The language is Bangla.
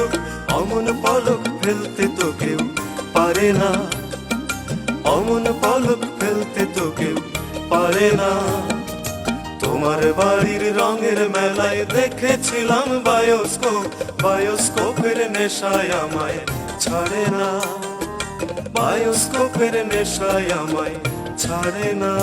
চোখ অমন পলক ফেলতে তো কেউ পারে না। অমন পলক ফেলতে তো কেউ পারে না। তোমার বাড়ির রঙের মেলায় দেখেছিলাম বায়োস্কোপ। বায়োস্কোপের নেশায় আমায় ছাড়ে না। বায়োস্কোপের নেশায় আমায় ছাড়ে না।